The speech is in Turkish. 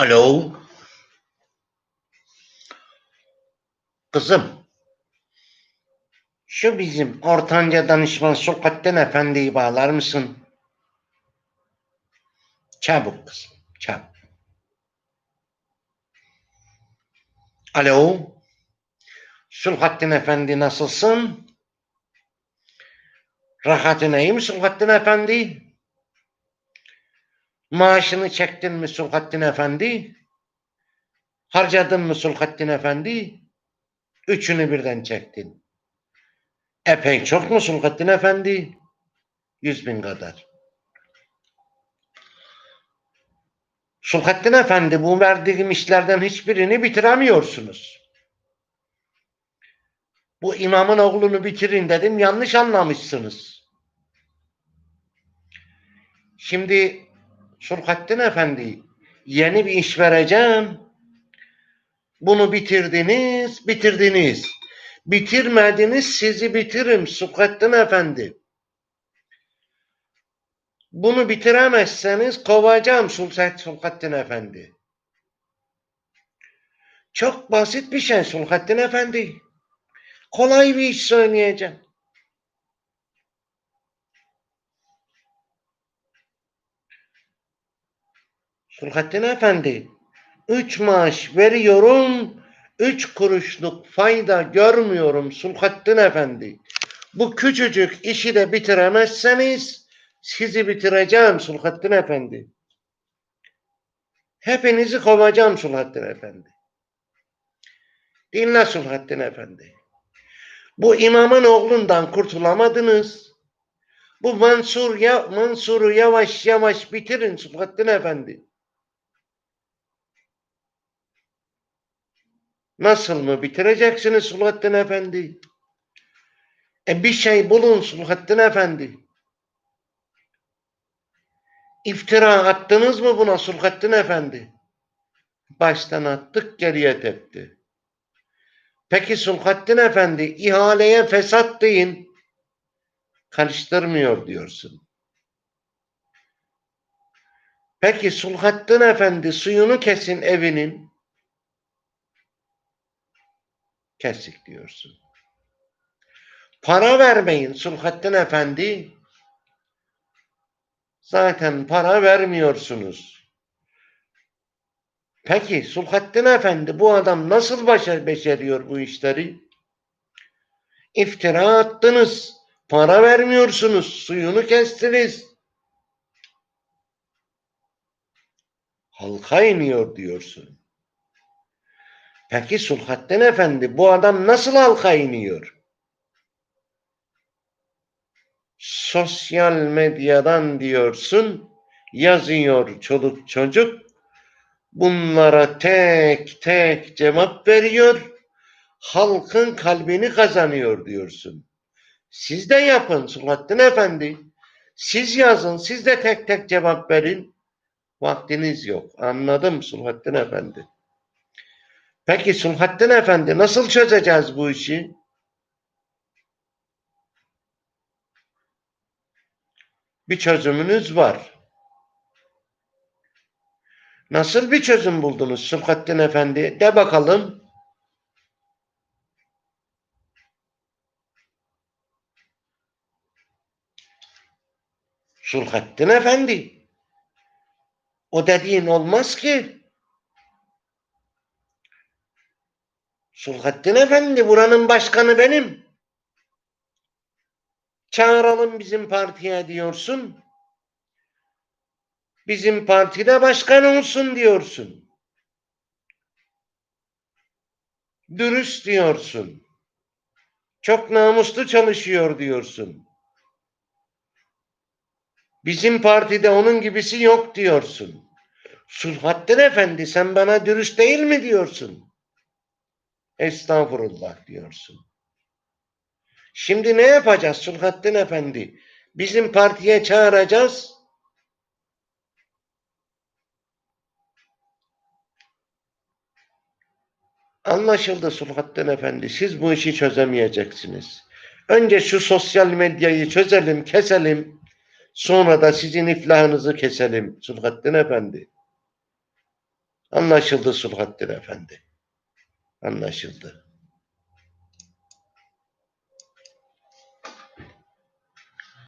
Alo. Kızım. Şu bizim ortanca danışman Sokattin Efendi'yi bağlar mısın? Çabuk kızım, çabuk. Alo. Sulhattin Efendi nasılsın? Rahatın iyi mi Sulhattin Efendi? Maaşını çektin mi Sulhattin Efendi? Harcadın mı Sulhattin Efendi? Üçünü birden çektin. Epey çok mu Sulhattin Efendi? Yüz bin kadar. Sulhattin Efendi bu verdiğim işlerden hiçbirini bitiremiyorsunuz. Bu imamın oğlunu bitirin dedim yanlış anlamışsınız. Şimdi Sulhattin Efendi yeni bir iş vereceğim. Bunu bitirdiniz, bitirdiniz. Bitirmediniz sizi bitiririm Sulhattin Efendi. Bunu bitiremezseniz kovacağım Sulhat Sulhattin Efendi. Çok basit bir şey Sulhattin Efendi. Kolay bir iş söyleyeceğim. Sulhattin Efendi, üç maaş veriyorum, üç kuruşluk fayda görmüyorum Sulhattin Efendi. Bu küçücük işi de bitiremezseniz sizi bitireceğim Sulhattin Efendi. Hepinizi kovacağım Sulhattin Efendi. Dinle Sulhattin Efendi. Bu imamın oğlundan kurtulamadınız. Bu Mansur ya Mansur'u yavaş yavaş bitirin Sulhattin Efendi. Nasıl mı bitireceksiniz Sulhattin Efendi? E bir şey bulun Sulhattin Efendi. İftira attınız mı buna Sulhattin Efendi? Baştan attık geriye tepti. Peki Sulhattin Efendi ihaleye fesat deyin. Karıştırmıyor diyorsun. Peki Sulhattin Efendi suyunu kesin evinin. Kesik diyorsun. Para vermeyin Sulhattin Efendi. Zaten para vermiyorsunuz. Peki Sulhattin Efendi bu adam nasıl başar beceriyor bu işleri? İftira attınız. Para vermiyorsunuz. Suyunu kestiniz. Halka iniyor diyorsun. Peki Sulhattin Efendi bu adam nasıl halka iniyor? Sosyal medyadan diyorsun yazıyor çoluk çocuk bunlara tek tek cevap veriyor halkın kalbini kazanıyor diyorsun. Siz de yapın Sulhattin Efendi. Siz yazın, siz de tek tek cevap verin. Vaktiniz yok. Anladım Sulhattin Efendi. Peki Sulhattin Efendi nasıl çözeceğiz bu işi? Bir çözümünüz var. Nasıl bir çözüm buldunuz Sulhattin Efendi? De bakalım. Sulhattin Efendi. O dediğin olmaz ki. Sulhattin Efendi buranın başkanı benim. Çağıralım bizim partiye diyorsun. Bizim partide başkan olsun diyorsun. Dürüst diyorsun. Çok namuslu çalışıyor diyorsun. Bizim partide onun gibisi yok diyorsun. Sulhattin Efendi sen bana dürüst değil mi diyorsun? Estağfurullah diyorsun. Şimdi ne yapacağız Sulhattin Efendi? Bizim partiye çağıracağız. Anlaşıldı Sulhattin Efendi. Siz bu işi çözemeyeceksiniz. Önce şu sosyal medyayı çözelim, keselim. Sonra da sizin iflahınızı keselim Sulhattin Efendi. Anlaşıldı Sulhattin Efendi. Anlaşıldı.